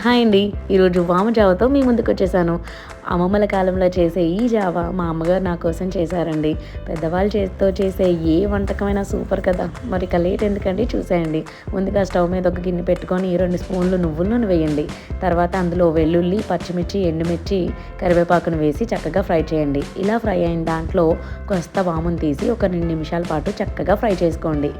Hi అండి. ఈరోజు వామ జావతో మీ ముందుకు వచ్చేసాను. అమ్మమ్మల కాలంలో చేసే ఈ జావ మా అమ్మగారు నా కోసం చేశారండి. పెద్దవాళ్ళు చేతితో చేసే ఏ వంటకమైనా సూపర్ కదా. మరి ఇక లేట్ ఎందుకండి? చూసేయండి. ముందుగా స్టవ్ మీద ఒక గిన్నె పెట్టుకొని రెండు స్పూన్లు నువ్వుల నూనె వేయండి. తర్వాత అందులో వెల్లుల్లి పచ్చిమిర్చి ఎండుమిర్చి కరివేపాకును వేసి చక్కగా ఫ్రై చేయండి. ఇలా ఫ్రై అయిన దాంట్లో కొస్త వామును తీసి ఒక రెండు నిమిషాల పాటు చక్కగా ఫ్రై చేసుకోండి.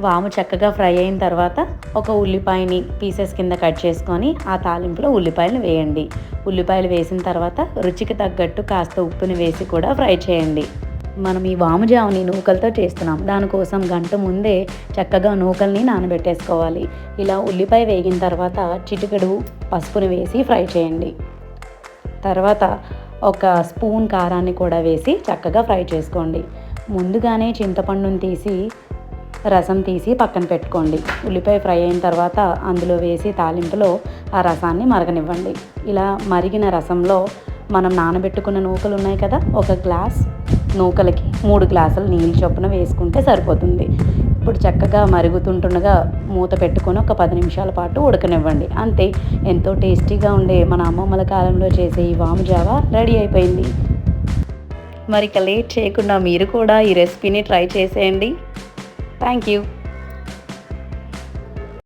వాము చక్కగా ఫ్రై అయిన తర్వాత ఒక ఉల్లిపాయని పీసెస్ కింద కట్ చేసుకొని ఆ తాలింపులో ఉల్లిపాయలు వేయండి. ఉల్లిపాయలు వేసిన తర్వాత రుచికి తగ్గట్టు కాస్త ఉప్పుని వేసి కూడా ఫ్రై చేయండి. మనం ఈ వాము జాముని నూకలతో చేస్తున్నాం. దానికోసం గంట ముందే చక్కగా నూకల్ని నానబెట్టేసుకోవాలి. ఇలా ఉల్లిపాయ వేగిన తర్వాత చిటికెడు పసుపుని వేసి ఫ్రై చేయండి. తర్వాత ఒక స్పూన్ కారాన్ని కూడా వేసి చక్కగా ఫ్రై చేసుకోండి. ముందుగానే చింతపండుని తీసి రసం తీసి పక్కన పెట్టుకోండి. ఉల్లిపాయ ఫ్రై అయిన తర్వాత అందులో వేసి తాలింపులో ఆ రసాన్ని మరగనివ్వండి. ఇలా మరిగిన రసంలో మనం నానబెట్టుకున్న నూకలు ఉన్నాయి కదా ఒక గ్లాస్ నూకలకి మూడు గ్లాసులు నీళ్ళు చొప్పున వేసుకుంటే సరిపోతుంది. ఇప్పుడు చక్కగా మరుగుతుంటుండగా మూత పెట్టుకొని ఒక పది నిమిషాల పాటు ఉడకనివ్వండి. అంతే ఎంతో టేస్టీగా ఉండే మన అమ్మమ్మల కాలంలో చేసే ఈ వాము జావా రెడీ అయిపోయింది. మరి ఇక లేట్ చేయకుండా మీరు కూడా ఈ రెసిపీని ట్రై చేసేయండి. Thank you.